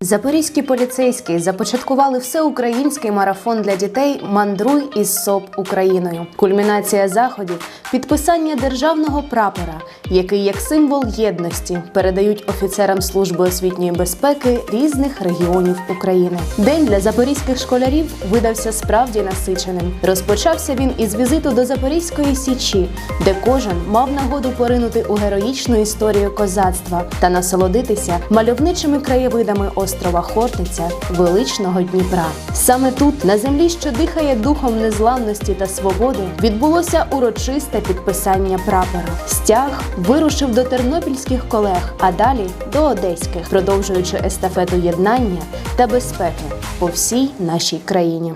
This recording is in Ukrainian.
Запорізькі поліцейські започаткували всеукраїнський марафон для дітей Мандруй із СОП Україною. Кульмінація заходів підписання державного прапора, який як символ єдності передають офіцерам служби освітньої безпеки різних регіонів України. День для запорізьких школярів видався справді насиченим. Розпочався він із візиту до Запорізької січі, де кожен мав нагоду поринути у героїчну історію козацтва та насолодитися мальовничими краєвидами острова Хортиця, величного Дніпра. Саме тут, на землі, що дихає духом незламності та свободи, відбулося урочисте підписання прапора. Стяг вирушив до тернопільських колег, а далі до одеських, продовжуючи естафету єднання та безпеки по всій нашій країні.